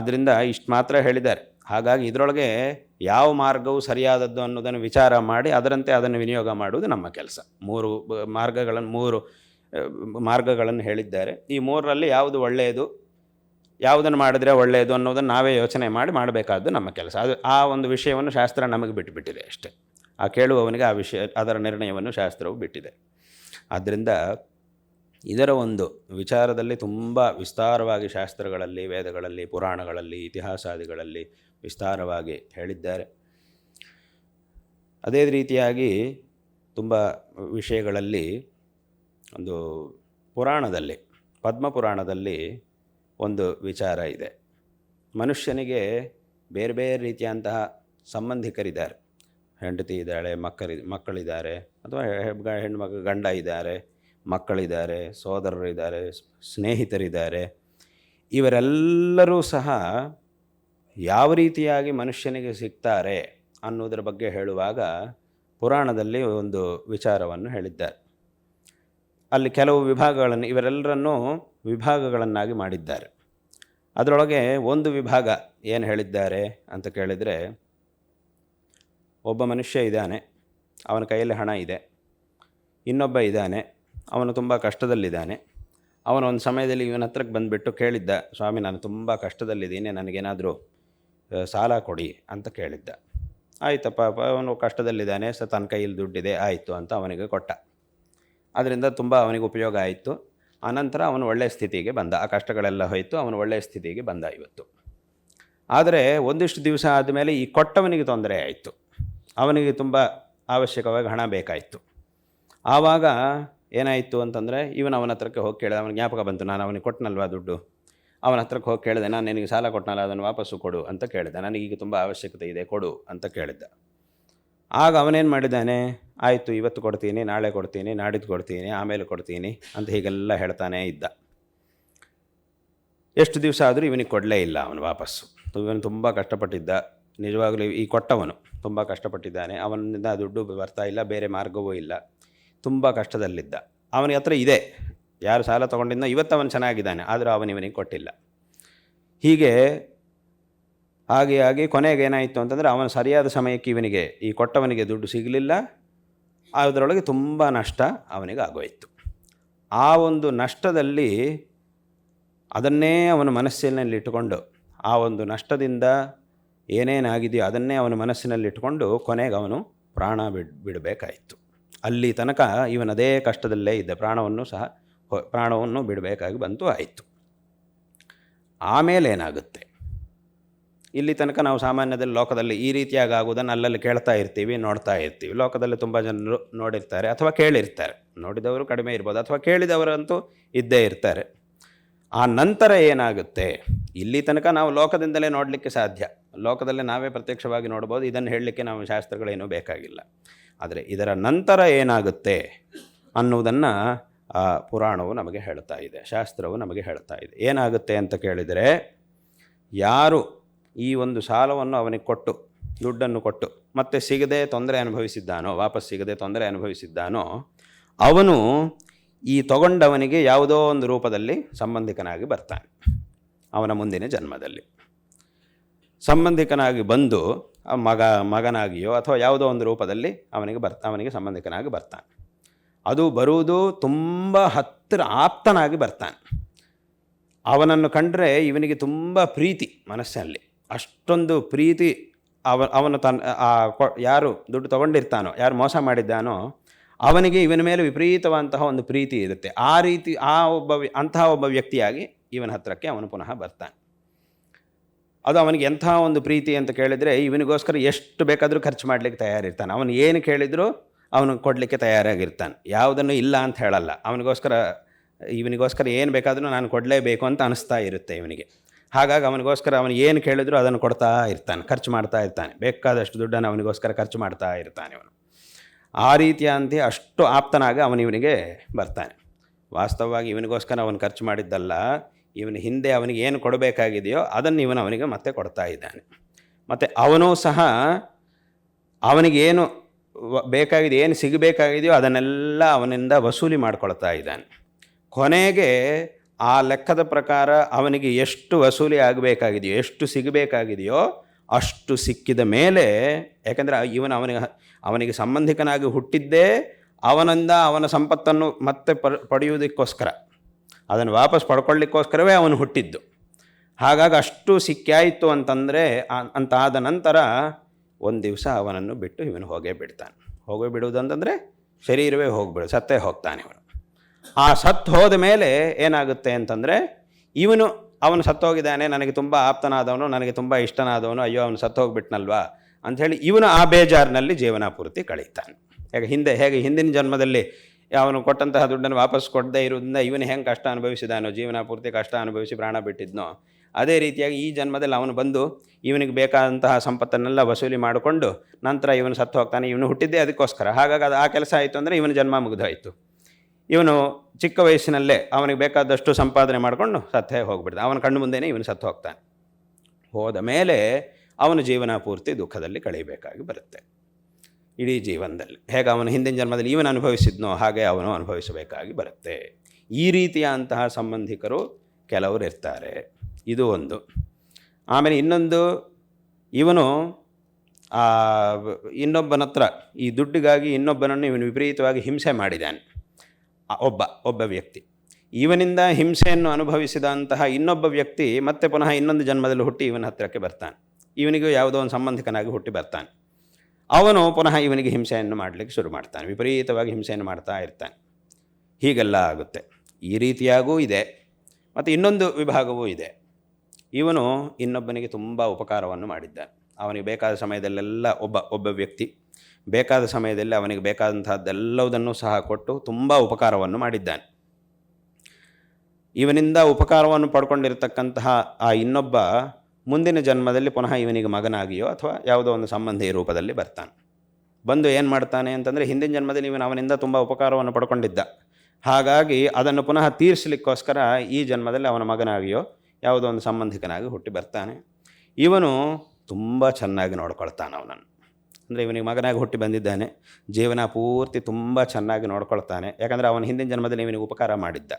ಆದ್ದರಿಂದ ಇಷ್ಟು ಮಾತ್ರ ಹೇಳಿದ್ದಾರೆ. ಹಾಗಾಗಿ ಇದರೊಳಗೆ ಯಾವ ಮಾರ್ಗವು ಸರಿಯಾದದ್ದು ಅನ್ನೋದನ್ನು ವಿಚಾರ ಮಾಡಿ ಅದರಂತೆ ಅದನ್ನು ವಿನಿಯೋಗ ಮಾಡುವುದು ನಮ್ಮ ಕೆಲಸ. ಮೂರು ಮಾರ್ಗಗಳನ್ನು ಮೂರು ಮಾರ್ಗಗಳನ್ನು ಹೇಳಿದ್ದಾರೆ. ಈ ಮೂರರಲ್ಲಿ ಯಾವುದು ಒಳ್ಳೆಯದು, ಯಾವುದನ್ನು ಮಾಡಿದ್ರೆ ಒಳ್ಳೆಯದು ಅನ್ನೋದನ್ನು ನಾವೇ ಯೋಚನೆ ಮಾಡಿ ಮಾಡಬೇಕಾದ್ದು ನಮ್ಮ ಕೆಲಸ. ಅದು ಆ ಒಂದು ವಿಷಯವನ್ನು ಶಾಸ್ತ್ರ ನಮಗೆ ಬಿಟ್ಟುಬಿಟ್ಟಿದೆ ಅಷ್ಟೇ. ಆ ಕೇಳುವವನಿಗೆ ಆ ವಿಷಯ, ಅದರ ನಿರ್ಣಯವನ್ನು ಶಾಸ್ತ್ರವು ಬಿಟ್ಟಿದೆ. ಆದ್ದರಿಂದ ಇದರ ಒಂದು ವಿಚಾರದಲ್ಲಿ ತುಂಬ ವಿಸ್ತಾರವಾಗಿ ಶಾಸ್ತ್ರಗಳಲ್ಲಿ, ವೇದಗಳಲ್ಲಿ, ಪುರಾಣಗಳಲ್ಲಿ, ಇತಿಹಾಸಾದಿಗಳಲ್ಲಿ ವಿಸ್ತಾರವಾಗಿ ಹೇಳಿದ್ದಾರೆ. ಅದೇ ರೀತಿಯಾಗಿ ತುಂಬ ವಿಷಯಗಳಲ್ಲಿ ಒಂದು ಪುರಾಣದಲ್ಲಿ ಪದ್ಮಪುರಾಣದಲ್ಲಿ ಒಂದು ವಿಚಾರ ಇದೆ. ಮನುಷ್ಯನಿಗೆ ಬೇರೆ ಬೇರೆ ರೀತಿಯಂತಹ ಸಂಬಂಧಿಕರಿದ್ದಾರೆ. ಹೆಂಡತಿ ಇದ್ದಾಳೆ ಮಕ್ಕಳಿ ಮಕ್ಕಳಿದ್ದಾರೆ, ಅಥವಾ ಹೆಣ್ಣು ಹೆಣ್ಮಕ್ಳು ಗಂಡ ಇದ್ದಾರೆ. ಮಕ್ಕಳಿದ್ದಾರೆ, ಸೋದರರಿದ್ದಾರೆ, ಸ್ನೇಹಿತರಿದ್ದಾರೆ. ಇವರೆಲ್ಲರೂ ಸಹ ಯಾವ ರೀತಿಯಾಗಿ ಮನುಷ್ಯನಿಗೆ ಸಿಗ್ತಾರೆ ಅನ್ನೋದರ ಬಗ್ಗೆ ಹೇಳುವಾಗ ಪುರಾಣದಲ್ಲಿ ಒಂದು ವಿಚಾರವನ್ನು ಹೇಳಿದ್ದಾರೆ. ಅಲ್ಲಿ ಕೆಲವು ವಿಭಾಗಗಳನ್ನು, ಇವರೆಲ್ಲರನ್ನೂ ವಿಭಾಗಗಳನ್ನಾಗಿ ಮಾಡಿದ್ದಾರೆ. ಅದರೊಳಗೆ ಒಂದು ವಿಭಾಗ ಏನು ಹೇಳಿದ್ದಾರೆ ಅಂತ ಕೇಳಿದರೆ, ಒಬ್ಬ ಮನುಷ್ಯ ಇದ್ದಾನೆ, ಅವನ ಕೈಯಲ್ಲಿ ಹಣ ಇದೆ, ಇನ್ನೊಬ್ಬ ಇದ್ದಾನೆ ಅವನು ತುಂಬ ಕಷ್ಟದಲ್ಲಿದ್ದಾನೆ. ಅವನು ಒಂದು ಸಮಯದಲ್ಲಿ ಇವನ ಹತ್ರಕ್ಕೆ ಬಂದುಬಿಟ್ಟು ಕೇಳಿದ್ದ, ಸ್ವಾಮಿ, ನಾನು ತುಂಬ ಕಷ್ಟದಲ್ಲಿದ್ದೀನಿ, ನನಗೇನಾದರೂ ಸಾಲ ಕೊಡಿ ಅಂತ ಕೇಳಿದ್ದ. ಆಯಿತಪ್ಪ ಅವನು ಕಷ್ಟದಲ್ಲಿದ್ದಾನೆ, ಸ, ತನ್ನ ಕೈಯಲ್ಲಿ ದುಡ್ಡಿದೆ, ಆಯಿತು ಅಂತ ಅವನಿಗೆ ಕೊಟ್ಟ. ಅದರಿಂದ ತುಂಬ ಅವನಿಗೆ ಉಪಯೋಗ ಆಯಿತು. ಆನಂತರ ಅವನು ಒಳ್ಳೆಯ ಸ್ಥಿತಿಗೆ ಬಂದ. ಆ ಕಷ್ಟಗಳೆಲ್ಲ ಹೋಯಿತು, ಅವನು ಒಳ್ಳೆಯ ಸ್ಥಿತಿಗೆ ಬಂದ ಇವತ್ತು. ಆದರೆ ಒಂದಿಷ್ಟು ದಿವಸ ಆದಮೇಲೆ ಈ ಕೊಟ್ಟವನಿಗೆ ತೊಂದರೆ ಆಯಿತು. ಅವನಿಗೆ ತುಂಬ ಅವಶ್ಯಕವಾಗಿ ಹಣ ಬೇಕಾಯಿತು. ಆವಾಗ ಏನಾಯಿತು ಅಂತಂದರೆ, ಇವನು ಅವನ ಹತ್ರಕ್ಕೆ ಹೋಗಿ ಕೇಳಿದೆ, ಅವನಿಗೆ ಜ್ಞಾಪಕ ಬಂತು, ನಾನು ಅವನಿಗೆ ಕೊಟ್ಟನಲ್ವಾ ದುಡ್ಡು? ಅವನ ಹತ್ರಕ್ಕೆ ಹೋಗಿ ಕೇಳಿದೆ, ನಾನು ನಿನಗೆ ಸಾಲ ಕೊಟ್ಟನಲ್ಲ, ಅದನ್ನು ವಾಪಸ್ಸು ಕೊಡು ಅಂತ ಕೇಳಿದೆ ನನಗೀಗ ತುಂಬ ಅವಶ್ಯಕತೆ ಇದೆ, ಕೊಡು ಅಂತ ಕೇಳಿದ್ದ. ಆಗ ಅವನೇನು ಮಾಡಿದ್ದಾನೆ, ಆಯಿತು, ಇವತ್ತು ಕೊಡ್ತೀನಿ, ನಾಳೆ ಕೊಡ್ತೀನಿ, ನಾಡಿದ್ದು ಕೊಡ್ತೀನಿ, ಆಮೇಲೆ ಕೊಡ್ತೀನಿ ಅಂತ ಹೀಗೆಲ್ಲ ಹೇಳ್ತಾನೇ ಇದ್ದ. ಎಷ್ಟು ದಿವಸ ಆದರೂ ಇವನಿಗೆ ಕೊಡಲೇ ಇಲ್ಲ ಅವನು ವಾಪಸ್ಸು. ಇವನು ತುಂಬ ಕಷ್ಟಪಟ್ಟಿದ್ದ. ನಿಜವಾಗಲೂ ಈ ಕೊಟ್ಟವನು ತುಂಬ ಕಷ್ಟಪಟ್ಟಿದ್ದಾನೆ. ಅವನಿಂದ ದುಡ್ಡು ಬರ್ತಾ ಇಲ್ಲ, ಬೇರೆ ಮಾರ್ಗವೂ ಇಲ್ಲ. ತುಂಬ ಕಷ್ಟದಲ್ಲಿದ್ದ. ಅವನಿಗೆ ಹತ್ರ ಇದೆ. ಯಾರು ಸಾಲ ತೊಗೊಂಡಿದ್ನೋ ಇವತ್ತು ಅವನು ಚೆನ್ನಾಗಿದ್ದಾನೆ. ಆದರೂ ಅವನು ಇವನಿಗೆ ಕೊಟ್ಟಿಲ್ಲ. ಹೀಗೆ ಹಾಗೆ ಆಗಿ ಕೊನೆಗೆ ಏನಾಯಿತು ಅಂತಂದರೆ ಅವನು ಸರಿಯಾದ ಸಮಯಕ್ಕೆ ಇವನಿಗೆ ಈ ಕೊಟ್ಟವನಿಗೆ ದುಡ್ಡು ಸಿಗಲಿಲ್ಲ. ಅದರೊಳಗೆ ತುಂಬ ನಷ್ಟ ಅವನಿಗೆ ಆಗೋಯಿತು. ಆ ಒಂದು ನಷ್ಟದಲ್ಲಿ ಅದನ್ನೇ ಅವನ ಮನಸ್ಸಿನಲ್ಲಿ ಇಟ್ಟುಕೊಂಡು, ಆ ಒಂದು ನಷ್ಟದಿಂದ ಏನೇನಾಗಿದೆಯೋ ಅದನ್ನೇ ಅವನ ಮನಸ್ಸಿನಲ್ಲಿಟ್ಟುಕೊಂಡು ಕೊನೆಗೆ ಅವನು ಪ್ರಾಣ ಬಿಡ್, ಬಿಡಬೇಕಾಯಿತು. ಅಲ್ಲಿ ತನಕ ಇವನದೇ ಕಷ್ಟದಲ್ಲೇ ಇದ್ದ ಪ್ರಾಣವನ್ನು ಸಹ ಪ್ರಾಣವನ್ನು ಬಿಡಬೇಕಾಗಿ ಬಂತು, ಆಯಿತು. ಆಮೇಲೆ ಏನಾಗುತ್ತೆ? ಇಲ್ಲಿ ತನಕ ನಾವು ಸಾಮಾನ್ಯದಲ್ಲಿ ಲೋಕದಲ್ಲಿ ಈ ರೀತಿಯಾಗಿ ಆಗುವುದನ್ನು ಅಲ್ಲಲ್ಲಿ ಕೇಳ್ತಾ ಇರ್ತೀವಿ, ನೋಡ್ತಾ ಇರ್ತೀವಿ. ಲೋಕದಲ್ಲಿ ತುಂಬ ಜನರು ನೋಡಿರ್ತಾರೆ ಅಥವಾ ಕೇಳಿರ್ತಾರೆ. ನೋಡಿದವರು ಕಡಿಮೆ ಇರ್ಬೋದು, ಅಥವಾ ಕೇಳಿದವರಂತೂ ಇದ್ದೇ ಇರ್ತಾರೆ. ಆ ನಂತರ ಏನಾಗುತ್ತೆ? ಇಲ್ಲಿ ತನಕ ನಾವು ಲೋಕದಿಂದಲೇ ನೋಡಲಿಕ್ಕೆ ಸಾಧ್ಯ. ಲೋಕದಲ್ಲೇ ನಾವೇ ಪ್ರತ್ಯಕ್ಷವಾಗಿ ನೋಡ್ಬೋದು, ಇದನ್ನು ಹೇಳಲಿಕ್ಕೆ ನಾವು ಶಾಸ್ತ್ರಗಳೇನೂ ಬೇಕಾಗಿಲ್ಲ. ಆದರೆ ಇದರ ನಂತರ ಏನಾಗುತ್ತೆ ಅನ್ನುವುದನ್ನು ಆ ಪುರಾಣವು ನಮಗೆ ಹೇಳ್ತಾ ಇದೆ, ಶಾಸ್ತ್ರವು ನಮಗೆ ಹೇಳ್ತಾ ಇದೆ. ಏನಾಗುತ್ತೆ ಅಂತ ಕೇಳಿದರೆ, ಯಾರು ಈ ಒಂದು ಸಾಲವನ್ನು ಅವನಿಗೆ ಕೊಟ್ಟು, ದುಡ್ಡನ್ನು ಕೊಟ್ಟು, ಮತ್ತೆ ಸಿಗದೆ ತೊಂದರೆ ಅನುಭವಿಸಿದ್ದಾನೋ, ವಾಪಸ್ ಸಿಗದೆ ತೊಂದರೆ ಅನುಭವಿಸಿದ್ದಾನೋ, ಅವನು ಈ ತಗೊಂಡವನಿಗೆ ಯಾವುದೋ ಒಂದು ರೂಪದಲ್ಲಿ ಸಂಬಂಧಿಕನಾಗಿ ಬರ್ತಾನೆ ಅವನ ಮುಂದಿನ ಜನ್ಮದಲ್ಲಿ. ಸಂಬಂಧಿಕನಾಗಿ ಬಂದು ಮಗ, ಮಗನಾಗಿಯೋ ಅಥವಾ ಯಾವುದೋ ಒಂದು ರೂಪದಲ್ಲಿ ಅವನಿಗೆ ಬರ್ತಾ, ಅವನಿಗೆ ಸಂಬಂಧಿಕನಾಗಿ ಬರ್ತಾನೆ. ಅದು ಬರುವುದು ತುಂಬ ಹತ್ತಿರ ಆಪ್ತನಾಗಿ ಬರ್ತಾನೆ. ಅವನನ್ನು ಕಂಡರೆ ಇವನಿಗೆ ತುಂಬ ಪ್ರೀತಿ ಮನಸ್ಸಲ್ಲಿ. ಅಷ್ಟೊಂದು ಪ್ರೀತಿ ಅವ, ಅವನು ತನ್ನ ಆ ಯಾರು ದುಡ್ಡು ತಗೊಂಡಿರ್ತಾನೋ, ಯಾರು ಮೋಸ ಮಾಡಿದ್ದಾನೋ, ಅವನಿಗೆ ಇವನ ಮೇಲೆ ವಿಪರೀತವಂತಹ ಒಂದು ಪ್ರೀತಿ ಇರುತ್ತೆ. ಆ ರೀತಿ, ಆ ಒಬ್ಬ ಅಂತಹ ಒಬ್ಬ ವ್ಯಕ್ತಿಯಾಗಿ ಇವನ ಹತ್ತಿರಕ್ಕೆ ಅವನು ಪುನಃ ಬರ್ತಾನೆ. ಅದು ಅವನಿಗೆ ಎಂಥ ಒಂದು ಪ್ರೀತಿ ಅಂತ ಕೇಳಿದರೆ, ಇವನಿಗೋಸ್ಕರ ಎಷ್ಟು ಬೇಕಾದರೂ ಖರ್ಚು ಮಾಡಲಿಕ್ಕೆ ತಯಾರಿರ್ತಾನೆ. ಅವನು ಏನು ಕೇಳಿದರೂ ಅವನು ಕೊಡಲಿಕ್ಕೆ ತಯಾರಾಗಿರ್ತಾನೆ. ಯಾವುದನ್ನು ಇಲ್ಲ ಅಂತ ಹೇಳಲ್ಲ. ಅವನಿಗೋಸ್ಕರ, ಇವನಿಗೋಸ್ಕರ ಏನು ಬೇಕಾದರೂ ನಾನು ಕೊಡಲೇಬೇಕು ಅಂತ ಅನಿಸ್ತಾ ಇರುತ್ತೆ ಇವನಿಗೆ. ಹಾಗಾಗಿ ಅವನಿಗೋಸ್ಕರ ಅವನು ಏನು ಕೇಳಿದರೂ ಅದನ್ನು ಕೊಡ್ತಾ ಇರ್ತಾನೆ, ಖರ್ಚು ಮಾಡ್ತಾ ಇರ್ತಾನೆ. ಬೇಕಾದಷ್ಟು ದುಡ್ಡನ್ನು ಅವನಿಗೋಸ್ಕರ ಖರ್ಚು ಮಾಡ್ತಾ ಇರ್ತಾನೆ ಅವನು. ಆ ರೀತಿಯಂತೆ ಅಷ್ಟು ಆಪ್ತನಾಗಿ ಅವನು ಇವನಿಗೆ ಬರ್ತಾನೆ. ವಾಸ್ತವವಾಗಿ ಇವನಿಗೋಸ್ಕರ ಅವನು ಖರ್ಚು ಮಾಡಿದ್ದಲ್ಲ. ಇವನ ಹಿಂದೆ ಅವನಿಗೆ ಏನು ಕೊಡಬೇಕಾಗಿದೆಯೋ ಅದನ್ನು ಇವನು ಅವನಿಗೆ ಮತ್ತೆ ಕೊಡ್ತಾ ಇದ್ದಾನೆ. ಮತ್ತು ಅವನೂ ಸಹ ಅವನಿಗೇನು ಬೇಕಾಗಿದೆ, ಏನು ಸಿಗಬೇಕಾಗಿದೆಯೋ ಅದನ್ನೆಲ್ಲ ಅವನಿಂದ ವಸೂಲಿ ಮಾಡ್ಕೊಳ್ತಾ ಇದ್ದಾನೆ. ಕೊನೆಗೆ ಆ ಲೆಕ್ಕದ ಪ್ರಕಾರ ಅವನಿಗೆ ಎಷ್ಟು ವಸೂಲಿ ಆಗಬೇಕಾಗಿದೆಯೋ, ಎಷ್ಟು ಸಿಗಬೇಕಾಗಿದೆಯೋ ಅಷ್ಟು ಸಿಕ್ಕಿದ ಮೇಲೆ, ಯಾಕಂದರೆ ಇವನು ಅವನಿಗೆ ಅವನಿಗೆ ಸಂಬಂಧಿಕನಾಗಿ ಹುಟ್ಟಿದ್ದೇ ಅವನಿಂದ ಅವನ ಸಂಪತ್ತನ್ನು ಮತ್ತೆ ಪಡೆಯುವುದಕ್ಕೋಸ್ಕರ. ಅದನ್ನು ವಾಪಸ್ ಪಡ್ಕೊಳ್ಳಿಕ್ಕೋಸ್ಕರವೇ ಅವನು ಹುಟ್ಟಿದ್ದು. ಹಾಗಾಗಿ ಅಷ್ಟು ಸಿಕ್ಕಾಯಿತು ಅಂತಂದರೆ ಅಂತ ಆದ ನಂತರ ಒಂದು ದಿವಸ ಅವನನ್ನು ಬಿಟ್ಟು ಇವನು ಹೋಗೇ ಬಿಡ್ತಾನೆ. ಹೋಗೇ ಬಿಡುವುದಂತಂದರೆ ಶರೀರವೇ ಹೋಗ್ಬಿಡು, ಸತ್ತೇ ಹೋಗ್ತಾನೆ ಇವನು. ಆ ಸತ್ತು ಹೋದ ಮೇಲೆ ಏನಾಗುತ್ತೆ ಅಂತಂದರೆ ಇವನು, ಅವನು ಸತ್ತೋಗಿದ್ದಾನೆ ನನಗೆ ತುಂಬ ಆಪ್ತನಾದವನು, ನನಗೆ ತುಂಬ ಇಷ್ಟನಾದವನು, ಅಯ್ಯೋ ಅವನು ಸತ್ತು ಹೋಗ್ಬಿಟ್ನಲ್ವಾ ಅಂಥೇಳಿ ಇವನು ಆ ಬೇಜಾರಿನಲ್ಲಿ ಜೀವನ ಪೂರ್ತಿ ಕಳೀತಾನೆ. ಯಾಕೆ ಹಿಂದೆ, ಹೇಗೆ ಹಿಂದಿನ ಜನ್ಮದಲ್ಲಿ ಅವನು ಕೊಟ್ಟಂತಹ ದುಡ್ಡನ್ನು ವಾಪಸ್ ಕೊಡದೇ ಇರೋದ್ರಿಂದ ಇವನು ಹೆಂಗೆ ಕಷ್ಟ ಅನುಭವಿಸಿದಾನೋ, ಜೀವನ ಪೂರ್ತಿ ಕಷ್ಟ ಅನುಭವಿಸಿ ಪ್ರಾಣ ಬಿಟ್ಟಿದ್ನೋ, ಅದೇ ರೀತಿಯಾಗಿ ಈ ಜನ್ಮದಲ್ಲಿ ಅವನು ಬಂದು ಇವನಿಗೆ ಬೇಕಾದಂತಹ ಸಂಪತ್ತನ್ನೆಲ್ಲ ವಸೂಲಿ ಮಾಡಿಕೊಂಡು ನಂತರ ಇವನು ಸತ್ತು ಹೋಗ್ತಾನೆ. ಇವನು ಹುಟ್ಟಿದ್ದೆ ಅದಕ್ಕೋಸ್ಕರ. ಹಾಗಾಗಿ ಅದು ಆ ಕೆಲಸ ಆಯಿತು ಅಂದರೆ ಇವನ ಜನ್ಮ ಮುಗಿದೋಯಿತು ಇವನು ಚಿಕ್ಕ ವಯಸ್ಸಿನಲ್ಲೇ ಅವನಿಗೆ ಬೇಕಾದಷ್ಟು ಸಂಪಾದನೆ ಮಾಡಿಕೊಂಡು ಸತ್ತೇ ಹೋಗ್ಬಿಡ್ತಾನೆ ಅವನ ಕಣ್ಣು ಮುಂದೆನೇ ಇವನು ಸತ್ತು ಹೋಗ್ತಾನೆ. ಹೋದ ಮೇಲೆ ಅವನ ಜೀವನ ಪೂರ್ತಿ ದುಃಖದಲ್ಲಿ ಕಳೀಬೇಕಾಗಿ ಬರುತ್ತೆ. ಇಡೀ ಜೀವನದಲ್ಲಿ. ಹೇಗೆ ಅವನು ಹಿಂದಿನ ಜನ್ಮದಲ್ಲಿ ಇವನು ಅನುಭವಿಸಿದ್ನೋ ಹಾಗೆ ಅವನು ಅನುಭವಿಸಬೇಕಾಗಿ ಬರುತ್ತೆ. ಈ ರೀತಿಯ ಅಂತಹ ಸಂಬಂಧಿಕರು ಕೆಲವರು ಇರ್ತಾರೆ. ಇದು ಒಂದು. ಆಮೇಲೆ ಇನ್ನೊಂದು, ಇವನು ಇನ್ನೊಬ್ಬನ ಹತ್ರ ಈ ದುಡ್ಡಿಗಾಗಿ ಇನ್ನೊಬ್ಬನನ್ನು ಇವನು ವಿಪರೀತವಾಗಿ ಹಿಂಸೆ ಮಾಡಿದ್ದಾನೆ. ಒಬ್ಬ ಒಬ್ಬ ವ್ಯಕ್ತಿ. ಇವನಿಂದ ಹಿಂಸೆಯನ್ನು ಅನುಭವಿಸಿದಂತಹ ಇನ್ನೊಬ್ಬ ವ್ಯಕ್ತಿ ಮತ್ತೆ ಪುನಃ ಇನ್ನೊಂದು ಜನ್ಮದಲ್ಲಿ ಹುಟ್ಟಿ ಇವನ ಹತ್ತಿರಕ್ಕೆ ಬರ್ತಾನೆ. ಇವನಿಗೂ ಯಾವುದೋ ಒಂದು ಸಂಬಂಧಿಕನಾಗಿ ಹುಟ್ಟಿ ಬರ್ತಾನೆ. ಅವನು ಪುನಃ ಇವನಿಗೆ ಹಿಂಸೆಯನ್ನು ಮಾಡಲಿಕ್ಕೆ ಶುರು ಮಾಡ್ತಾನೆ. ವಿಪರೀತವಾಗಿ ಹಿಂಸೆಯನ್ನು ಮಾಡ್ತಾ ಇರ್ತಾನೆ. ಹೀಗೆಲ್ಲ ಆಗುತ್ತೆ. ಈ ರೀತಿಯಾಗೂ ಇದೆ. ಮತ್ತು ಇನ್ನೊಂದು ವಿಭಾಗವೂ ಇದೆ. ಇವನು ಇನ್ನೊಬ್ಬನಿಗೆ ತುಂಬ ಉಪಕಾರವನ್ನು ಮಾಡಿದ್ದಾನೆ. ಅವನಿಗೆ ಬೇಕಾದ ಸಮಯದಲ್ಲೆಲ್ಲ ಒಬ್ಬ ಒಬ್ಬ ವ್ಯಕ್ತಿ, ಬೇಕಾದ ಸಮಯದಲ್ಲಿ ಅವನಿಗೆ ಬೇಕಾದಂತಹದ್ದೆಲ್ಲವುದನ್ನು ಸಹ ಕೊಟ್ಟು ತುಂಬ ಉಪಕಾರವನ್ನು ಮಾಡಿದ್ದಾನೆ. ಇವನಿಂದ ಉಪಕಾರವನ್ನು ಪಡ್ಕೊಂಡಿರತಕ್ಕಂತಹ ಆ ಇನ್ನೊಬ್ಬ ಮುಂದಿನ ಜನ್ಮದಲ್ಲಿ ಪುನಃ ಇವನಿಗೆ ಮಗನಾಗಿಯೋ ಅಥವಾ ಯಾವುದೋ ಒಂದು ಸಂಬಂಧಿ ರೂಪದಲ್ಲಿ ಬರ್ತಾನೆ. ಬಂದು ಏನು ಮಾಡ್ತಾನೆ ಅಂತಂದರೆ ಹಿಂದಿನ ಜನ್ಮದಲ್ಲಿ ಇವನು ಅವನಿಂದ ತುಂಬ ಉಪಕಾರವನ್ನು ಪಡ್ಕೊಂಡಿದ್ದ. ಹಾಗಾಗಿ ಅದನ್ನು ಪುನಃ ತೀರಿಸಲಿಕ್ಕೋಸ್ಕರ ಈ ಜನ್ಮದಲ್ಲಿ ಅವನ ಮಗನಾಗಿಯೋ ಯಾವುದೋ ಒಂದು ಸಂಬಂಧಿಕನಾಗಿ ಹುಟ್ಟಿ ಬರ್ತಾನೆ. ಇವನು ತುಂಬ ಚೆನ್ನಾಗಿ ನೋಡ್ಕೊಳ್ತಾನೆ ಅವನನ್ನು. ಅಂದರೆ ಇವನಿಗೆ ಮಗನಾಗಿ ಹುಟ್ಟಿ ಬಂದಿದ್ದಾನೆ. ಜೀವನ ಪೂರ್ತಿ ತುಂಬ ಚೆನ್ನಾಗಿ ನೋಡ್ಕೊಳ್ತಾನೆ. ಯಾಕಂದರೆ ಅವನ ಹಿಂದಿನ ಜನ್ಮದಲ್ಲಿ ಇವನಿಗೆ ಉಪಕಾರ ಮಾಡಿದ್ದ.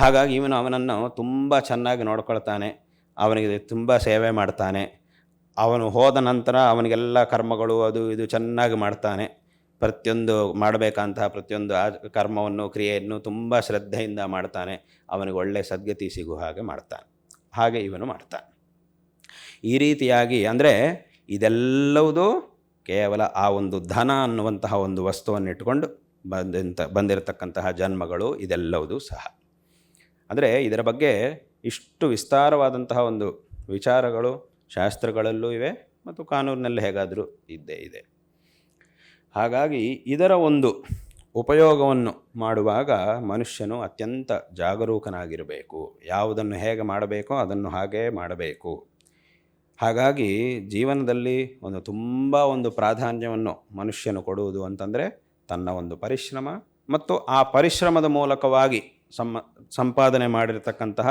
ಹಾಗಾಗಿ ಇವನು ಅವನನ್ನು ತುಂಬ ಚೆನ್ನಾಗಿ ನೋಡ್ಕೊಳ್ತಾನೆ. ಅವನಿಗೆ ತುಂಬ ಸೇವೆ ಮಾಡ್ತಾನೆ. ಅವನು ಹೋದ ನಂತರ ಅವನಿಗೆಲ್ಲ ಕರ್ಮಗಳು ಅದು ಇದು ಚೆನ್ನಾಗಿ ಮಾಡ್ತಾನೆ. ಪ್ರತಿಯೊಂದು ಮಾಡಬೇಕಂತಹ ಪ್ರತಿಯೊಂದು ಆ ಕರ್ಮವನ್ನು, ಕ್ರಿಯೆಯನ್ನು ತುಂಬ ಶ್ರದ್ಧೆಯಿಂದ ಮಾಡ್ತಾನೆ. ಅವನಿಗೆ ಒಳ್ಳೆಯ ಸದ್ಗತಿ ಸಿಗುವ ಹಾಗೆ ಮಾಡ್ತಾನೆ. ಹಾಗೆ ಇವನು ಮಾಡ್ತಾನೆ. ಈ ರೀತಿಯಾಗಿ ಅಂದರೆ ಇದೆಲ್ಲವೂ ಕೇವಲ ಆ ಒಂದು ಧನ ಅನ್ನುವಂತಹ ಒಂದು ವಸ್ತುವನ್ನು ಇಟ್ಟುಕೊಂಡು ಬಂದಂಥ ಬಂದಿರತಕ್ಕಂತಹ ಜನ್ಮಗಳು ಇದೆಲ್ಲವೂ ಸಹ. ಅಂದರೆ ಇದರ ಬಗ್ಗೆ ಇಷ್ಟು ವಿಸ್ತಾರವಾದಂತಹ ಒಂದು ವಿಚಾರಗಳು ಶಾಸ್ತ್ರಗಳಲ್ಲೂ ಇವೆ ಮತ್ತು ಕಾನೂನಿನಲ್ಲಿ ಹೇಗಾದರೂ ಇದ್ದೇ ಇದೆ. ಹಾಗಾಗಿ ಇದರ ಒಂದು ಉಪಯೋಗವನ್ನು ಮಾಡುವಾಗ ಮನುಷ್ಯನು ಅತ್ಯಂತ ಜಾಗರೂಕನಾಗಿರಬೇಕು. ಯಾವುದನ್ನು ಹೇಗೆ ಮಾಡಬೇಕೋ ಅದನ್ನು ಹಾಗೇ ಮಾಡಬೇಕು. ಹಾಗಾಗಿ ಜೀವನದಲ್ಲಿ ಒಂದು ತುಂಬ ಒಂದು ಪ್ರಾಧಾನ್ಯವನ್ನು ಮನುಷ್ಯನು ಕೊಡುವುದು ಅಂತಂದರೆ ತನ್ನ ಒಂದು ಪರಿಶ್ರಮ ಮತ್ತು ಆ ಪರಿಶ್ರಮದ ಮೂಲಕವಾಗಿ ಸಂಪಾದನೆ ಮಾಡಿರತಕ್ಕಂತಹ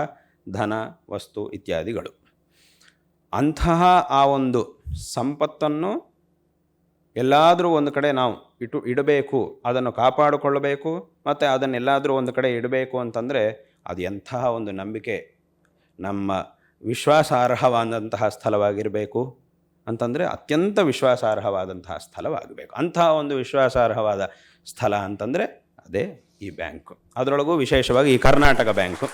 ಧನ, ವಸ್ತು ಇತ್ಯಾದಿಗಳು. ಅಂತಹ ಆ ಒಂದು ಸಂಪತ್ತನ್ನು ಎಲ್ಲಾದರೂ ಒಂದು ಕಡೆ ನಾವು ಇಟ್ಟು ಇಡಬೇಕು, ಅದನ್ನು ಕಾಪಾಡಿಕೊಳ್ಳಬೇಕು, ಮತ್ತು ಅದನ್ನೆಲ್ಲಾದರೂ ಒಂದು ಕಡೆ ಇಡಬೇಕು ಅಂತಂದರೆ ಅದು ಎಂತಹ ಒಂದು ನಂಬಿಕೆ, ನಮ್ಮ ವಿಶ್ವಾಸಾರ್ಹವಾದಂತಹ ಸ್ಥಳವಾಗಿರಬೇಕು ಅಂತಂದರೆ ಅತ್ಯಂತ ವಿಶ್ವಾಸಾರ್ಹವಾದಂತಹ ಸ್ಥಳವಾಗಬೇಕು. ಅಂತಹ ಒಂದು ವಿಶ್ವಾಸಾರ್ಹವಾದ ಸ್ಥಳ ಅಂತಂದರೆ ಅದೇ ಈ ಬ್ಯಾಂಕು. ಅದರೊಳಗೂ ವಿಶೇಷವಾಗಿ ಈ ಕರ್ನಾಟಕ ಬ್ಯಾಂಕು.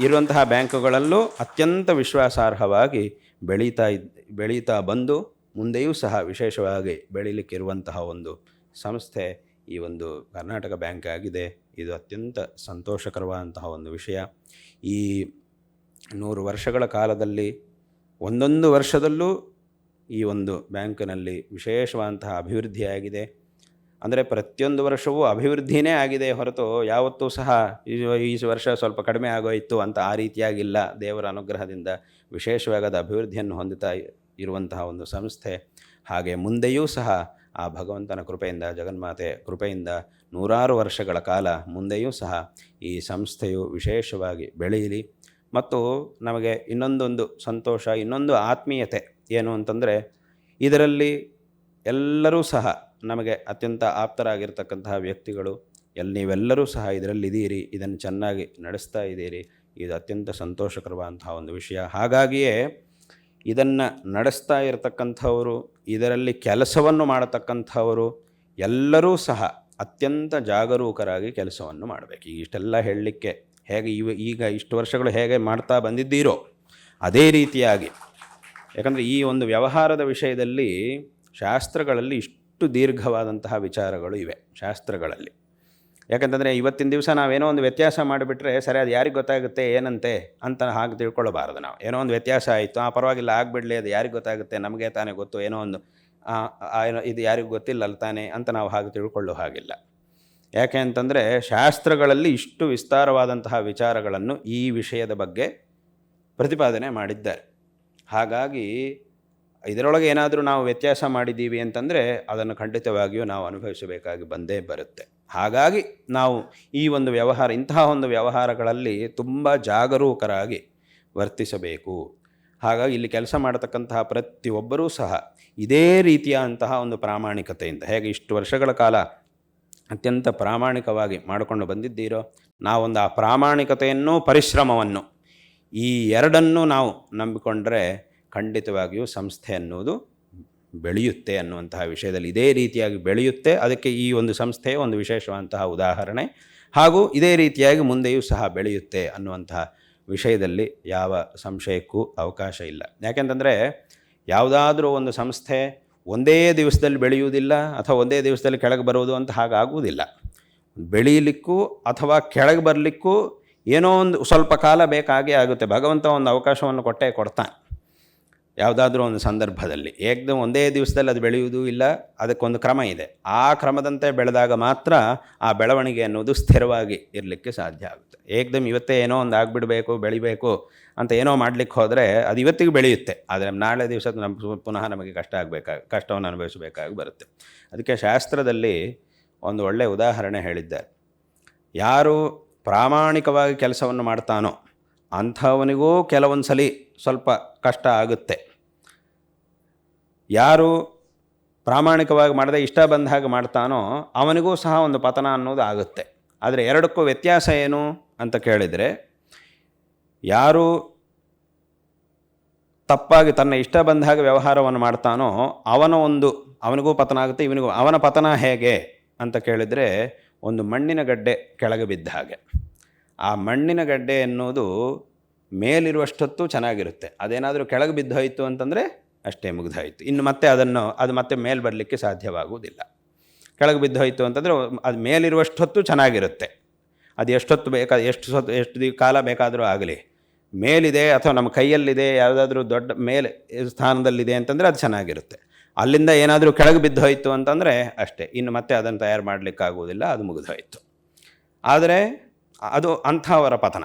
ಇರುವಂತಹ ಬ್ಯಾಂಕುಗಳಲ್ಲೂ ಅತ್ಯಂತ ವಿಶ್ವಾಸಾರ್ಹವಾಗಿ ಬೆಳೀತಾ ಇದ್, ಬೆಳೀತಾ ಬಂದು ಮುಂದೆಯೂ ಸಹ ವಿಶೇಷವಾಗಿ ಬೆಳೀಲಿಕ್ಕಿರುವಂತಹ ಒಂದು ಸಂಸ್ಥೆ ಈ ಒಂದು ಕರ್ನಾಟಕ ಬ್ಯಾಂಕ್ ಆಗಿದೆ. ಇದು ಅತ್ಯಂತ ಸಂತೋಷಕರವಾದಂತಹ ಒಂದು ವಿಷಯ. ಈ ನೂರು ವರ್ಷಗಳ ಕಾಲದಲ್ಲಿ ಒಂದೊಂದು ವರ್ಷದಲ್ಲೂ ಈ ಒಂದು ಬ್ಯಾಂಕಿನಲ್ಲಿ ವಿಶೇಷವಾದಂತಹ ಅಭಿವೃದ್ಧಿಯಾಗಿದೆ. ಅಂದರೆ ಪ್ರತಿಯೊಂದು ವರ್ಷವೂ ಅಭಿವೃದ್ಧಿನೇ ಆಗಿದೆ ಹೊರತು ಯಾವತ್ತೂ ಸಹ ಈ ವರ್ಷ ಸ್ವಲ್ಪ ಕಡಿಮೆ ಆಗೋಯಿತು ಅಂತ ಆ ರೀತಿಯಾಗಿಲ್ಲ. ದೇವರ ಅನುಗ್ರಹದಿಂದ ವಿಶೇಷವಾಗದ ಅಭಿವೃದ್ಧಿಯನ್ನು ಹೊಂದುತ್ತಾ ಇರುವಂತಹ ಒಂದು ಸಂಸ್ಥೆ. ಹಾಗೆ ಮುಂದೆಯೂ ಸಹ ಆ ಭಗವಂತನ ಕೃಪೆಯಿಂದ, ಜಗನ್ಮಾತೆ ಕೃಪೆಯಿಂದ ನೂರಾರು ವರ್ಷಗಳ ಕಾಲ ಮುಂದೆಯೂ ಸಹ ಈ ಸಂಸ್ಥೆಯು ವಿಶೇಷವಾಗಿ ಬೆಳೆಯಲಿ. ಮತ್ತು ನಮಗೆ ಇನ್ನೊಂದೊಂದು ಸಂತೋಷ, ಇನ್ನೊಂದು ಆತ್ಮೀಯತೆ ಏನು ಅಂತಂದರೆ ಇದರಲ್ಲಿ ಎಲ್ಲರೂ ಸಹ ನಮಗೆ ಅತ್ಯಂತ ಆಪ್ತರಾಗಿರ್ತಕ್ಕಂತಹ ವ್ಯಕ್ತಿಗಳು ಎಲ್ಲಿ ನೀವೆಲ್ಲರೂ ಸಹ ಇದರಲ್ಲಿ ಇದೀರಿ ಇದನ್ನು ಚೆನ್ನಾಗಿ ನಡೆಸ್ತಾ ಇದ್ದೀರಿ, ಇದು ಅತ್ಯಂತ ಸಂತೋಷಕರವಾದಂತಹ ಒಂದು ವಿಷಯ. ಹಾಗಾಗಿಯೇ ಇದನ್ನು ನಡೆಸ್ತಾ ಇರತಕ್ಕಂಥವರು, ಇದರಲ್ಲಿ ಕೆಲಸವನ್ನು ಮಾಡತಕ್ಕಂಥವರು, ಎಲ್ಲರೂ ಸಹ ಅತ್ಯಂತ ಜಾಗರೂಕರಾಗಿ ಕೆಲಸವನ್ನು ಮಾಡಬೇಕು. ಇಷ್ಟೆಲ್ಲ ಹೇಳಲಿಕ್ಕೆ ಹೇಗೆ ಇವ, ಈಗ ಇಷ್ಟು ವರ್ಷಗಳು ಹೇಗೆ ಮಾಡ್ತಾ ಬಂದಿದ್ದೀರೋ, ಅದೇ ರೀತಿಯಾಗಿ, ಯಾಕಂದರೆ ಈ ಒಂದು ವ್ಯವಹಾರದ ವಿಷಯದಲ್ಲಿ ಶಾಸ್ತ್ರಗಳಲ್ಲಿ ಇಷ್ಟು ದೀರ್ಘವಾದಂತಹ ವಿಚಾರಗಳು ಇವೆ ಶಾಸ್ತ್ರಗಳಲ್ಲಿ. ಯಾಕಂತಂದರೆ ಇವತ್ತಿನ ದಿವಸ ನಾವೇನೋ ಒಂದು ವ್ಯತ್ಯಾಸ ಮಾಡಿಬಿಟ್ರೆ ಸರಿ ಅದು ಯಾರಿಗೆ ಗೊತ್ತಾಗುತ್ತೆ, ಏನಂತೆ ಅಂತ ಹಾಗೆ ತಿಳ್ಕೊಳ್ಳಬಾರದು ನಾವು. ಏನೋ ಒಂದು ವ್ಯತ್ಯಾಸ ಆಯಿತು, ಆ ಪರವಾಗಿಲ್ಲ, ಆಗಿಬಿಡಲಿ, ಅದು ಯಾರಿಗೆ ಗೊತ್ತಾಗುತ್ತೆ, ನಮಗೆ ತಾನೇ ಗೊತ್ತು, ಏನೋ ಒಂದು ಇದು ಯಾರಿಗೂ ಗೊತ್ತಿಲ್ಲಲ್ಲ ತಾನೇ ಅಂತ ನಾವು ಹಾಗೆ ತಿಳ್ಕೊಳ್ಳೋ ಹಾಗಿಲ್ಲ. ಯಾಕೆ ಅಂತಂದರೆ ಶಾಸ್ತ್ರಗಳಲ್ಲಿ ಇಷ್ಟು ವಿಸ್ತಾರವಾದಂತಹ ವಿಚಾರಗಳನ್ನು ಈ ವಿಷಯದ ಬಗ್ಗೆ ಪ್ರತಿಪಾದನೆ ಮಾಡಿದ್ದಾರೆ. ಹಾಗಾಗಿ ಇದರೊಳಗೆ ಏನಾದರೂ ನಾವು ವ್ಯತ್ಯಾಸ ಮಾಡಿದ್ದೀವಿ ಅಂತಂದರೆ ಅದನ್ನು ಖಂಡಿತವಾಗಿಯೂ ನಾವು ಅನುಭವಿಸಬೇಕಾಗಿ ಬಂದೇ ಬರುತ್ತೆ. ಹಾಗಾಗಿ ನಾವು ಈ ಒಂದು ವ್ಯವಹಾರ, ಇಂತಹ ಒಂದು ವ್ಯವಹಾರಗಳಲ್ಲಿ ತುಂಬ ಜಾಗರೂಕರಾಗಿ ವರ್ತಿಸಬೇಕು. ಹಾಗಾಗಿ ಇಲ್ಲಿ ಕೆಲಸ ಮಾಡತಕ್ಕಂತಹ ಪ್ರತಿಯೊಬ್ಬರೂ ಸಹ ಇದೇ ರೀತಿಯ ಅಂತಹ ಒಂದು ಪ್ರಾಮಾಣಿಕತೆಯಿಂದ, ಹೇಗೆ ಇಷ್ಟು ವರ್ಷಗಳ ಕಾಲ ಅತ್ಯಂತ ಪ್ರಾಮಾಣಿಕವಾಗಿ ಮಾಡಿಕೊಂಡು ಬಂದಿದ್ದೀರೋ, ನಾವೊಂದು ಆ ಪ್ರಾಮಾಣಿಕತೆಯನ್ನು, ಪರಿಶ್ರಮವನ್ನು ಈ ಎರಡನ್ನೂ ನಾವು ನಂಬಿಕೊಂಡ್ರೆ ಖಂಡಿತವಾಗಿಯೂ ಸಂಸ್ಥೆ ಅನ್ನೋದು ಬೆಳೆಯುತ್ತೆ ಅನ್ನುವಂತಹ ವಿಷಯದಲ್ಲಿ ಇದೇ ರೀತಿಯಾಗಿ ಬೆಳೆಯುತ್ತೆ. ಅದಕ್ಕೆ ಈ ಒಂದು ಸಂಸ್ಥೆ ಒಂದು ವಿಶೇಷವಾದಂತಹ ಉದಾಹರಣೆ. ಹಾಗೂ ಇದೇ ರೀತಿಯಾಗಿ ಮುಂದೆಯೂ ಸಹ ಬೆಳೆಯುತ್ತೆ ಅನ್ನುವಂತಹ ವಿಷಯದಲ್ಲಿ ಯಾವ ಸಂಶಯಕ್ಕೂ ಅವಕಾಶ ಇಲ್ಲ. ಯಾಕೆಂತಂದರೆ ಯಾವುದಾದ್ರೂ ಒಂದು ಸಂಸ್ಥೆ ಒಂದೇ ದಿವಸದಲ್ಲಿ ಬೆಳೆಯುವುದಿಲ್ಲ ಅಥವಾ ಒಂದೇ ದಿವಸದಲ್ಲಿ ಕೆಳಗೆ ಬರುವುದು ಅಂತ ಹಾಗಾಗುವುದಿಲ್ಲ. ಬೆಳೀಲಿಕ್ಕೂ ಅಥವಾ ಕೆಳಗೆ ಬರಲಿಕ್ಕೂ ಏನೋ ಒಂದು ಸ್ವಲ್ಪ ಕಾಲ ಬೇಕಾಗೇ ಆಗುತ್ತೆ. ಭಗವಂತ ಒಂದು ಅವಕಾಶವನ್ನು ಕೊಟ್ಟೇ ಕೊಡ್ತಾನೆ. ಯಾವುದಾದ್ರೂ ಒಂದು ಸಂದರ್ಭದಲ್ಲಿ. ಏಕದಮ್ ಒಂದೇ ದಿವಸದಲ್ಲಿ ಅದು ಬೆಳೆಯುವುದು ಇಲ್ಲ, ಅದಕ್ಕೊಂದು ಕ್ರಮ ಇದೆ. ಆ ಕ್ರಮದಂತೆ ಬೆಳೆದಾಗ ಮಾತ್ರ ಆ ಬೆಳವಣಿಗೆ ಅನ್ನೋದು ಸ್ಥಿರವಾಗಿ ಇರಲಿಕ್ಕೆ ಸಾಧ್ಯ ಆಗುತ್ತೆ. ಏಕದಮ್ ಇವತ್ತೇ ಏನೋ ಒಂದು ಆಗಿಬಿಡಬೇಕು, ಬೆಳಿಬೇಕು ಅಂತ ಏನೋ ಮಾಡಲಿಕ್ಕೆ ಹೋದರೆ ಅದು ಇವತ್ತಿಗೆ ಬೆಳೆಯುತ್ತೆ. ಆದರೆ ನಾಳೆ ದಿವಸ ನಮ್ಮ ಪುನಃ ನಮಗೆ ಕಷ್ಟ ಆಗಬೇಕಾಗಿ ಕಷ್ಟವನ್ನು ಅನುಭವಿಸಬೇಕಾಗಿ ಬರುತ್ತೆ. ಅದಕ್ಕೆ ಶಾಸ್ತ್ರದಲ್ಲಿ ಒಂದು ಒಳ್ಳೆಯ ಉದಾಹರಣೆ ಹೇಳಿದ್ದಾರೆ. ಯಾರು ಪ್ರಾಮಾಣಿಕವಾಗಿ ಕೆಲಸವನ್ನು ಮಾಡ್ತಾನೋ ಅಂಥವನಿಗೂ ಕೆಲವೊಂದು ಸಲ ಸ್ವಲ್ಪ ಕಷ್ಟ ಆಗುತ್ತೆ. ಯಾರು ಪ್ರಾಮಾಣಿಕವಾಗಿ ಮಾಡದೆ ಇಷ್ಟ ಬಂದ ಹಾಗೆ ಮಾಡ್ತಾನೋ ಅವನಿಗೂ ಸಹ ಒಂದು ಪತನ ಅನ್ನೋದು ಆಗುತ್ತೆ. ಆದರೆ ಎರಡಕ್ಕೂ ವ್ಯತ್ಯಾಸ ಏನು ಅಂತ ಕೇಳಿದರೆ, ಯಾರು ತಪ್ಪಾಗಿ ತನ್ನ ಇಷ್ಟ ಬಂದ ಹಾಗೆ ವ್ಯವಹಾರವನ್ನು ಮಾಡ್ತಾನೋ ಅವನ ಒಂದು, ಅವನಿಗೂ ಪತನ ಆಗುತ್ತೆ, ಇವನಿಗೂ ಅವನ ಪತನ ಹೇಗೆ ಅಂತ ಕೇಳಿದರೆ ಒಂದು ಮಣ್ಣಿನ ಗಡ್ಡೆ ಕೆಳಗೆ ಬಿದ್ದ ಹಾಗೆ. ಆ ಮಣ್ಣಿನ ಗಡ್ಡೆ ಎನ್ನುವುದು ಮೇಲಿರುವಷ್ಟೊತ್ತು ಚೆನ್ನಾಗಿರುತ್ತೆ. ಅದೇನಾದರೂ ಕೆಳಗೆ ಬಿದ್ದೋಯಿತು ಅಂತಂದರೆ ಅಷ್ಟೇ ಮುಗಿದೋಯ್ತು. ಇನ್ನು ಮತ್ತೆ ಅದನ್ನು, ಅದು ಮತ್ತೆ ಮೇಲೆ ಬರಲಿಕ್ಕೆ ಸಾಧ್ಯವಾಗುವುದಿಲ್ಲ. ಕೆಳಗೆ ಬಿದ್ದೋಯಿತು ಅಂತಂದರೆ ಅದು ಮೇಲಿರುವಷ್ಟೊತ್ತು ಚೆನ್ನಾಗಿರುತ್ತೆ. ಅದು ಎಷ್ಟೊತ್ತು ಬೇಕಾದ ಎಷ್ಟು ಸೊತ್ತು, ಎಷ್ಟು ಕಾಲ ಬೇಕಾದರೂ ಆಗಲಿ. ಮೇಲಿದೆ ಅಥವಾ ನಮ್ಮ ಕೈಯಲ್ಲಿದೆ, ಯಾವುದಾದ್ರೂ ದೊಡ್ಡ ಮೇಲೆ ಸ್ಥಾನದಲ್ಲಿದೆ ಅಂತಂದರೆ ಅದು ಚೆನ್ನಾಗಿರುತ್ತೆ. ಅಲ್ಲಿಂದ ಏನಾದರೂ ಕೆಳಗೆ ಬಿದ್ದೋಯಿತು ಅಂತಂದರೆ ಅಷ್ಟೇ. ಇನ್ನು ಮತ್ತೆ ಅದನ್ನು ತಯಾರು ಮಾಡಲಿಕ್ಕಾಗುವುದಿಲ್ಲ, ಅದು ಮುಗಿದೋಯಿತು. ಆದರೆ ಅದು ಅಂಥವರ ಪತನ.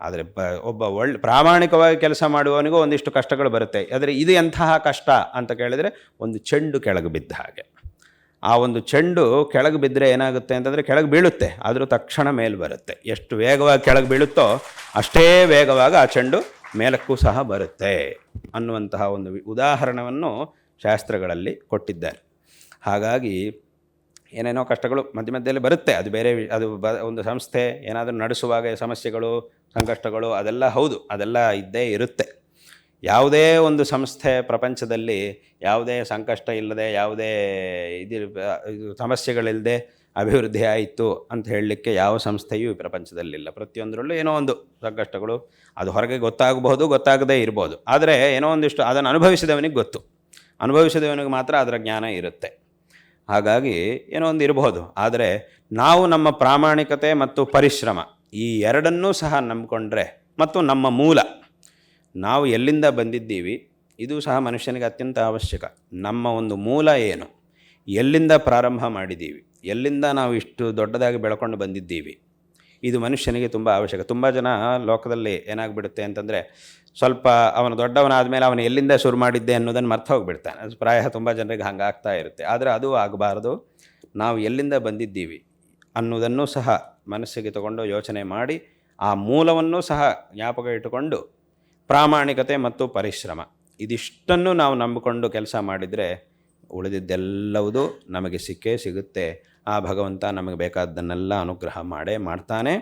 ಆದರೆ ಬ, ಒಬ್ಬ ಒಳ್ಳೆ ಪ್ರಾಮಾಣಿಕವಾಗಿ ಕೆಲಸ ಮಾಡುವವನಿಗೂ ಒಂದಿಷ್ಟು ಕಷ್ಟಗಳು ಬರುತ್ತೆ. ಆದರೆ ಇದು ಎಂತಹ ಕಷ್ಟ ಅಂತ ಕೇಳಿದರೆ ಒಂದು ಚೆಂಡು ಕೆಳಗೆ ಬಿದ್ದ ಹಾಗೆ. ಆ ಒಂದು ಚೆಂಡು ಕೆಳಗೆ ಬಿದ್ದರೆ ಏನಾಗುತ್ತೆ ಅಂತಂದರೆ ಕೆಳಗೆ ಬೀಳುತ್ತೆ. ಆದರೂ ತಕ್ಷಣ ಮೇಲೆ ಬರುತ್ತೆ. ಎಷ್ಟು ವೇಗವಾಗಿ ಕೆಳಗೆ ಬೀಳುತ್ತೋ ಅಷ್ಟೇ ವೇಗವಾಗಿ ಆ ಚೆಂಡು ಮೇಲಕ್ಕೂ ಸಹ ಬರುತ್ತೆ ಅನ್ನುವಂತಹ ಒಂದು ಉದಾಹರಣವನ್ನು ಶಾಸ್ತ್ರಗಳಲ್ಲಿ ಕೊಟ್ಟಿದ್ದಾರೆ. ಹಾಗಾಗಿ ಏನೇನೋ ಕಷ್ಟಗಳು ಮಧ್ಯ ಮಧ್ಯದಲ್ಲಿ ಬರುತ್ತೆ. ಅದು ಬೇರೆ ಅದು ಬ, ಒಂದು ಸಂಸ್ಥೆ ಏನಾದರೂ ನಡೆಸುವಾಗ ಸಮಸ್ಯೆಗಳು, ಸಂಕಷ್ಟಗಳು ಅದೆಲ್ಲ ಹೌದು, ಅದೆಲ್ಲ ಇದ್ದೇ ಇರುತ್ತೆ. ಯಾವುದೇ ಒಂದು ಸಂಸ್ಥೆ ಪ್ರಪಂಚದಲ್ಲಿ ಯಾವುದೇ ಸಂಕಷ್ಟ ಇಲ್ಲದೆ, ಯಾವುದೇ ಇದು ಸಮಸ್ಯೆಗಳಿಲ್ಲದೆ ಅಭಿವೃದ್ಧಿ ಆಯಿತು ಅಂತ ಹೇಳಲಿಕ್ಕೆ ಯಾವ ಸಂಸ್ಥೆಯೂ ಈ ಪ್ರಪಂಚದಲ್ಲಿಲ್ಲ. ಪ್ರತಿಯೊಂದರಲ್ಲೂ ಏನೋ ಒಂದು ಸಂಕಷ್ಟಗಳು, ಅದು ಹೊರಗೆ ಗೊತ್ತಾಗಬಹುದು, ಗೊತ್ತಾಗದೇ ಇರ್ಬೋದು. ಆದರೆ ಏನೋ ಒಂದಿಷ್ಟು ಅದನ್ನು ಅನುಭವಿಸಿದವನಿಗೆ ಗೊತ್ತು. ಅನುಭವಿಸಿದವನಿಗೆ ಮಾತ್ರ ಅದರ ಜ್ಞಾನ ಇರುತ್ತೆ. ಹಾಗಾಗಿ ಏನೋ ಒಂದು ಇರಬಹುದು ಆದರೆ ನಾವು ನಮ್ಮ ಪ್ರಾಮಾಣಿಕತೆ ಮತ್ತು ಪರಿಶ್ರಮ ಈ ಎರಡನ್ನೂ ಸಹ ನಂಬಿಕೊಂಡ್ರೆ ಮತ್ತು ನಮ್ಮ ಮೂಲ ನಾವು ಎಲ್ಲಿಂದ ಬಂದಿದ್ದೀವಿ, ಇದು ಸಹ ಮನುಷ್ಯನಿಗೆ ಅತ್ಯಂತ ಅವಶ್ಯಕ. ನಮ್ಮ ಒಂದು ಮೂಲ ಏನು? ಎಲ್ಲಿಂದ ಪ್ರಾರಂಭ ಮಾಡಿದ್ದೀವಿ? ಎಲ್ಲಿಂದ ನಾವು ಇಷ್ಟು ದೊಡ್ಡದಾಗಿ ಬೆಳ್ಕೊಂಡು ಬಂದಿದ್ದೀವಿ? ಇದು ಮನುಷ್ಯನಿಗೆ ತುಂಬ ಅವಶ್ಯಕ. ತುಂಬ ಜನ ಲೋಕದಲ್ಲಿ ಏನಾಗ್ಬಿಡುತ್ತೆ ಅಂತಂದರೆ ಸ್ವಲ್ಪ ಅವನು ದೊಡ್ಡವನಾದ ಮೇಲೆ ಅವನು ಎಲ್ಲಿಂದ ಶುರು ಮಾಡಿದ್ದೆ ಅನ್ನೋದನ್ನು ಮರ್ತು ಹೋಗಿಬಿಡ್ತಾನೆ. ಅದು ಪ್ರಾಯ ತುಂಬ ಜನರಿಗೆ ಹಂಗಾಗ್ತಾ ಇರುತ್ತೆ. ಆದರೆ ಅದು ಆಗಬಾರ್ದು. ನಾವು ಎಲ್ಲಿಂದ ಬಂದಿದ್ದೀವಿ ಅನ್ನೋದನ್ನು ಸಹ ಮನಸ್ಸಿಗೆ ತಗೊಂಡು ಯೋಚನೆ ಮಾಡಿ ಆ ಮೂಲವನ್ನು ಸಹ ಜ್ಞಾಪಕ ಇಟ್ಟುಕೊಂಡು ಪ್ರಾಮಾಣಿಕತೆ ಮತ್ತು ಪರಿಶ್ರಮ ಇದಿಷ್ಟನ್ನು ನಾವು ನಂಬಿಕೊಂಡು ಕೆಲಸ ಮಾಡಿದರೆ ಉಳಿದಿದ್ದೆಲ್ಲವುದೂ ನಮಗೆ ಸಿಕ್ಕೇ ಸಿಗುತ್ತೆ. ಆ ಭಗವಂತ ನಮಗೆ ಬೇಕಾದ್ದನ್ನೆಲ್ಲ ಅನುಗ್ರಹ ಮಾಡೇ ಮಾಡ್ತಾನೆ.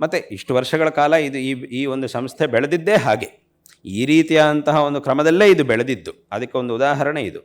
ಮತ್ತು ಇಷ್ಟು ವರ್ಷಗಳ ಕಾಲ ಇದು ಈ ಈ ಒಂದು ಸಂಸ್ಥೆ ಬೆಳೆದಿದ್ದೇ ಹಾಗೆ. ಈ ರೀತಿಯಾದಂತಹ ಒಂದು ಕ್ರಮದಲ್ಲೇ ಇದು ಬೆಳೆದಿದ್ದು. ಅದಕ್ಕೆ ಒಂದು ಉದಾಹರಣೆ ಇದು.